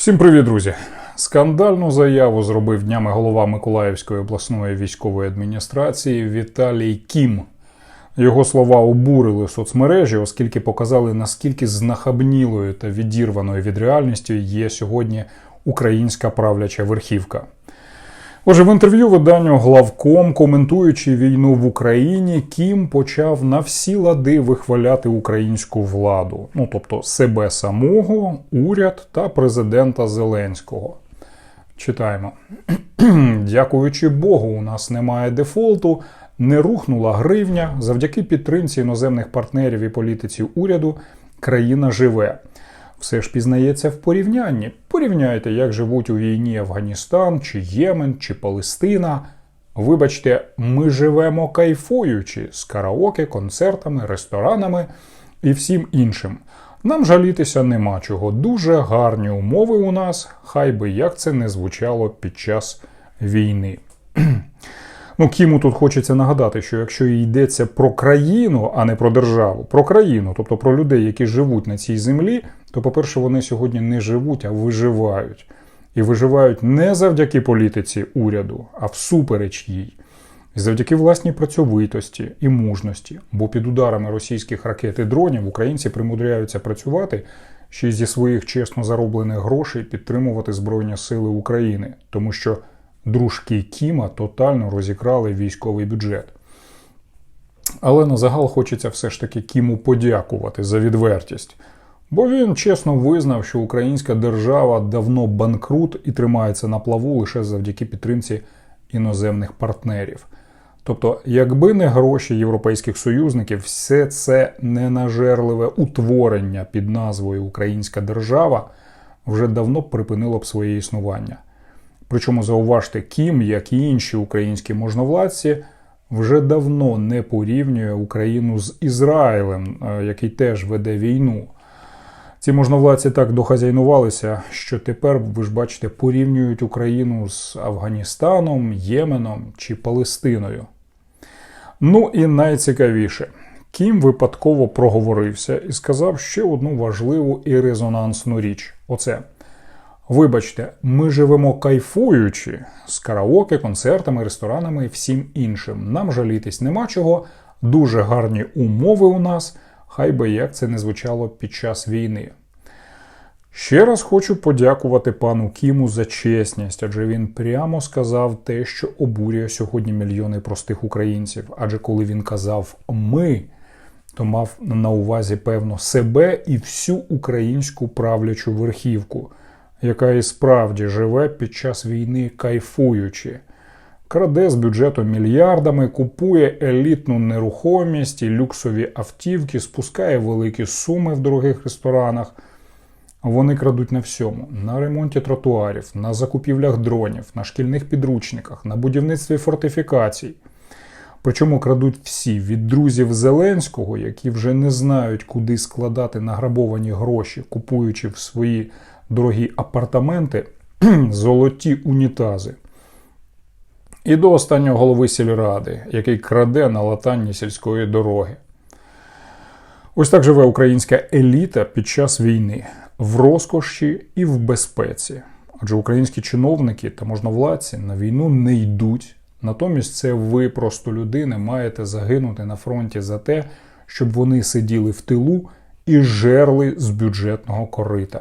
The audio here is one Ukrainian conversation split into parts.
Всім привіт, друзі! Скандальну заяву зробив днями голова Миколаївської обласної військової адміністрації Віталій Кім. Його слова обурили соцмережі, оскільки показали, наскільки знахабнілою та відірваною від реальності є сьогодні українська правляча верхівка. Отже, в інтерв'ю виданню Главком, коментуючи війну в Україні, Кім почав на всі лади вихваляти українську владу, ну тобто себе самого, уряд та президента Зеленського. Читаємо. Дякуючи Богу, у нас немає дефолту, не рухнула гривня. Завдяки підтримці іноземних партнерів і політиці уряду країна живе. Все ж пізнається в порівнянні. Порівняйте, як живуть у війні Афганістан, чи Ємен, чи Палестина. Вибачте, ми живемо кайфуючи з караоке, концертами, ресторанами і всім іншим. Нам жалітися нема чого. Дуже гарні умови у нас, хай би як це не звучало під час війни. Ну, Кіму тут хочеться нагадати, що якщо йдеться про країну, а не про державу, про країну, тобто про людей, які живуть на цій землі, то, по-перше, вони сьогодні не живуть, а виживають. І виживають не завдяки політиці уряду, а всупереч їй. І завдяки власній працьовитості і мужності, бо під ударами російських ракет і дронів українці примудряються працювати ще й зі своїх чесно зароблених грошей підтримувати Збройні Сили України, тому що дружки Кіма тотально розікрали військовий бюджет. Але на загал хочеться все ж таки Кіму подякувати за відвертість. Бо він чесно визнав, що українська держава давно банкрут і тримається на плаву лише завдяки підтримці іноземних партнерів. Тобто, якби не гроші європейських союзників, все це ненажерливе утворення під назвою Українська держава вже давно припинило б своє існування. Причому зауважте, Кім, як і інші українські можновладці, вже давно не порівнює Україну з Ізраїлем, який теж веде війну. Ці можновладці так дохазяйнувалися, що тепер, ви ж бачите, порівнюють Україну з Афганістаном, Єменом чи Палестиною. Ну і найцікавіше, Кім випадково проговорився і сказав ще одну важливу і резонансну річ: оце. Вибачте, ми живемо кайфуючи з караоке, концертами, ресторанами і всім іншим. Нам жалітись нема чого, дуже гарні умови у нас хай би як це не звучало під час війни. Ще раз хочу подякувати пану Кіму за чесність, адже він прямо сказав те, що обурює сьогодні мільйони простих українців. Адже коли він казав ми, то мав на увазі, певно, себе і всю українську правлячу верхівку, яка і справді живе під час війни кайфуючи краде з бюджету мільярдами, купує елітну нерухомість і люксові автівки, спускає великі суми в дорогих ресторанах. Вони крадуть на всьому: на ремонті тротуарів, на закупівлях дронів, на шкільних підручниках, на будівництві фортифікацій. Причому крадуть всі від друзів Зеленського, які вже не знають, куди складати награбовані гроші, купуючи в свої дорогі апартаменти золоті унітази. І до останнього голови сільради, який краде на латанні сільської дороги. Ось так живе українська еліта під час війни в розкоші і в безпеці. Адже українські чиновники та можновладці на війну не йдуть. Натомість це ви, просто людини, маєте загинути на фронті за те, щоб вони сиділи в тилу і жерли з бюджетного корита.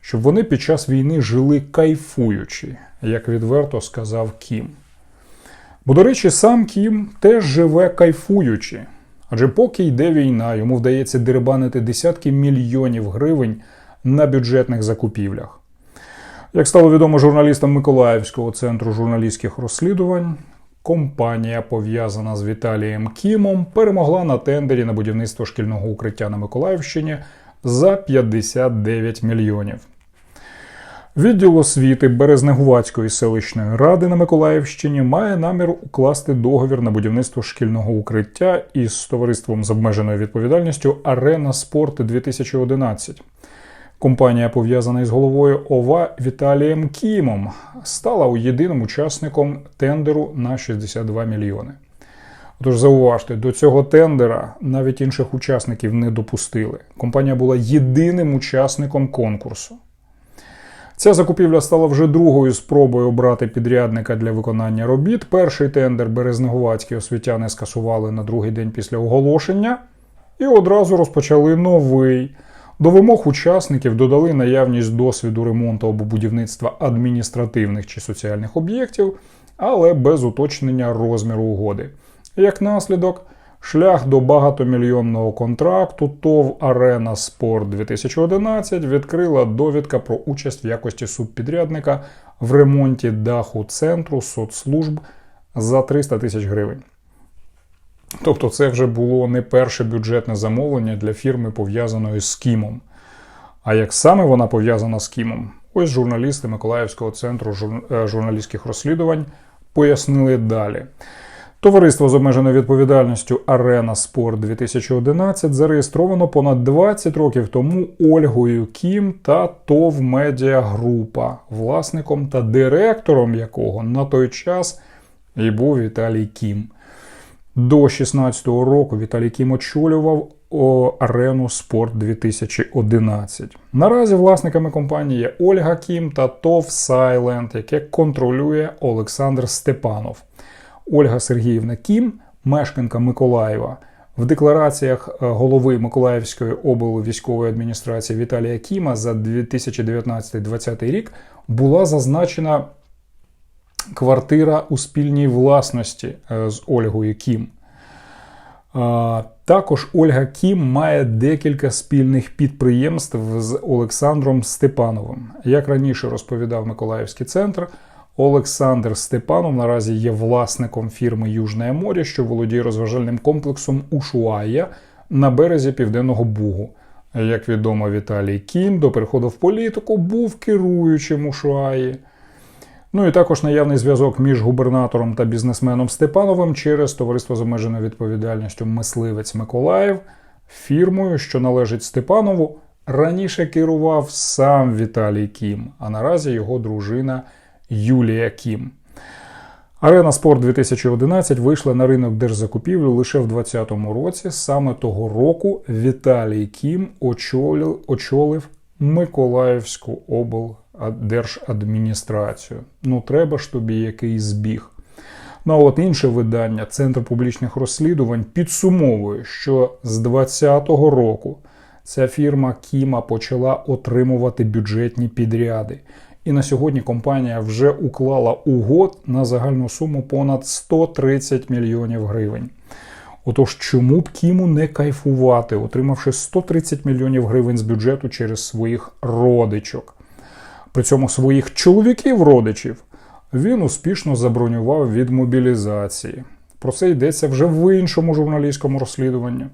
Щоб вони під час війни жили кайфуючи, як відверто сказав Кім. Бо, до речі, сам Кім теж живе кайфуючи. Адже поки йде війна, йому вдається дерибанити десятки мільйонів гривень на бюджетних закупівлях. Як стало відомо журналістам Миколаївського центру журналістських розслідувань, компанія, пов'язана з Віталієм Кімом, перемогла на тендері на будівництво шкільного укриття на Миколаївщині за 59 мільйонів. Відділ освіти Березнегувацької селищної ради на Миколаївщині має намір укласти договір на будівництво шкільного укриття із товариством з обмеженою відповідальністю Арена Спорт 2011. Компанія, пов'язана із головою ОВА Віталієм Кімом, стала єдиним учасником тендеру на 62 мільйони. Тож зауважте, до цього тендера навіть інших учасників не допустили. Компанія була єдиним учасником конкурсу. Ця закупівля стала вже другою спробою обрати підрядника для виконання робіт. Перший тендер Березнеговацькі освітяни скасували на другий день після оголошення і одразу розпочали новий. До вимог учасників додали наявність досвіду ремонту або будівництва адміністративних чи соціальних об'єктів, але без уточнення розміру угоди. Як наслідок, шлях до багатомільйонного контракту ТОВ Арена Спорт 2011 відкрила довідка про участь в якості субпідрядника в ремонті даху центру соцслужб за 300 тисяч гривень. Тобто, це вже було не перше бюджетне замовлення для фірми, пов'язаної з Кімом. А як саме вона пов'язана з Кімом? Ось журналісти Миколаївського центру е, журналістських розслідувань пояснили далі. Товариство з обмеженою відповідальністю Арена Спорт 2011 зареєстровано понад 20 років тому Ольгою Кім та ТОВ Медіа Група, власником та директором якого на той час і був Віталій Кім. До 16-го року Віталій Кім очолював арену Спорт 2011. Наразі власниками компанії є Ольга Кім та ТОВ Сайленд, яке контролює Олександр Степанов. Ольга Сергіївна Кім, мешканка Миколаєва. В деклараціях е, голови Миколаївської облвійськової адміністрації Віталія Кіма за 2019-2020 рік була зазначена квартира у спільній власності е, з Ольгою Кім. Також Ольга Кім має декілька спільних підприємств з Олександром Степановим. Як раніше розповідав Миколаївський центр, Олександр Степанов наразі є власником фірми Южне море, що володіє розважальним комплексом Ушуая на березі Південного Бугу. Як відомо, Віталій Кім до переходу в політику був керуючим Ушуаї. Ну і також наявний зв'язок між губернатором та бізнесменом Степановим через товариство з обмеженою відповідальністю Мисливець Миколаїв, фірмою, що належить Степанову, раніше керував сам Віталій Кім, а наразі його дружина Юлія Кім. Арена Спорт 2011 вийшла на ринок держзакупівлі лише в 2020 році. Саме того року Віталій Кім очолив, Миколаївську облдержадміністрацію. Ну, треба ж тобі який збіг. Ну а от інше видання, Центр публічних розслідувань, підсумовує, що з 2020 року ця фірма Кіма почала отримувати бюджетні підряди. І на сьогодні компанія вже уклала угод на загальну суму понад 130 мільйонів гривень. Отож, чому б Кіму не кайфувати, отримавши 130 мільйонів гривень з бюджету через своїх родичок? При цьому своїх чоловіків-родичів він успішно забронював від мобілізації. Про це йдеться вже в іншому журналістському розслідуванні.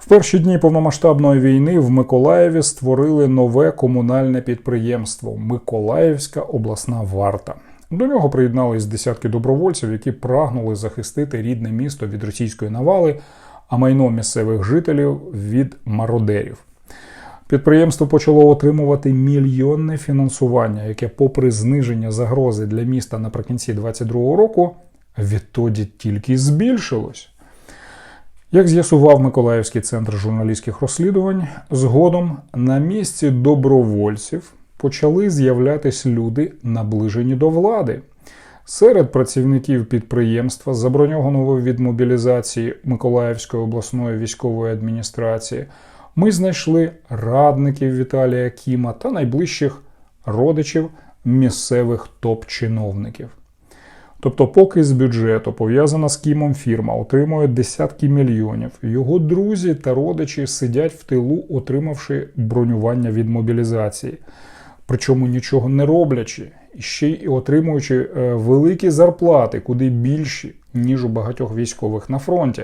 В перші дні повномасштабної війни в Миколаєві створили нове комунальне підприємство Миколаївська обласна варта. До нього приєднались десятки добровольців, які прагнули захистити рідне місто від російської навали, а майно місцевих жителів від мародерів. Підприємство почало отримувати мільйонне фінансування, яке, попри зниження загрози для міста наприкінці 2022 року, відтоді тільки збільшилось. Як з'ясував Миколаївський центр журналістських розслідувань, згодом на місці добровольців почали з'являтись люди, наближені до влади. Серед працівників підприємства, заброньованого від мобілізації Миколаївської обласної військової адміністрації, ми знайшли радників Віталія Кіма та найближчих родичів місцевих топ-чиновників. Тобто, поки з бюджету пов'язана з Кімом фірма отримує десятки мільйонів, його друзі та родичі сидять в тилу, отримавши бронювання від мобілізації, причому нічого не роблячи, і ще й отримуючи е, великі зарплати, куди більші, ніж у багатьох військових на фронті.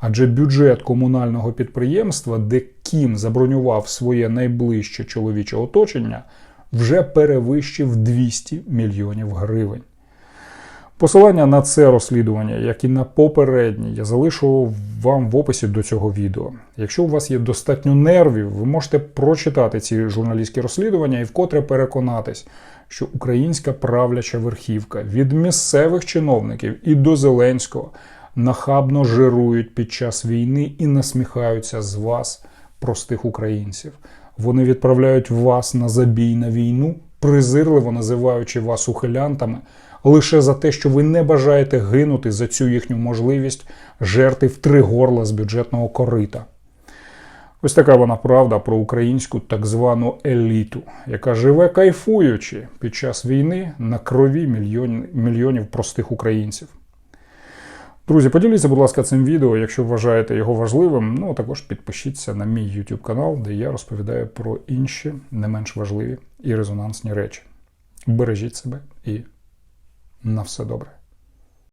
Адже бюджет комунального підприємства, де Кім забронював своє найближче чоловіче оточення, вже перевищив 200 мільйонів гривень. Посилання на це розслідування, як і на попереднє, я залишу вам в описі до цього відео. Якщо у вас є достатньо нервів, ви можете прочитати ці журналістські розслідування і вкотре переконатись, що українська правляча верхівка від місцевих чиновників і до Зеленського нахабно жирують під час війни і насміхаються з вас, простих українців. Вони відправляють вас на забій на війну презирливо називаючи вас ухилянтами лише за те, що ви не бажаєте гинути за цю їхню можливість жерти в три горла з бюджетного корита. Ось така вона правда про українську так звану еліту, яка живе кайфуючи під час війни на крові мільйон, мільйонів простих українців. Друзі, поділіться, будь ласка, цим відео, якщо вважаєте його важливим. Ну а також підпишіться на мій YouTube канал, де я розповідаю про інші не менш важливі і резонансні речі. Бережіть себе і на все добре.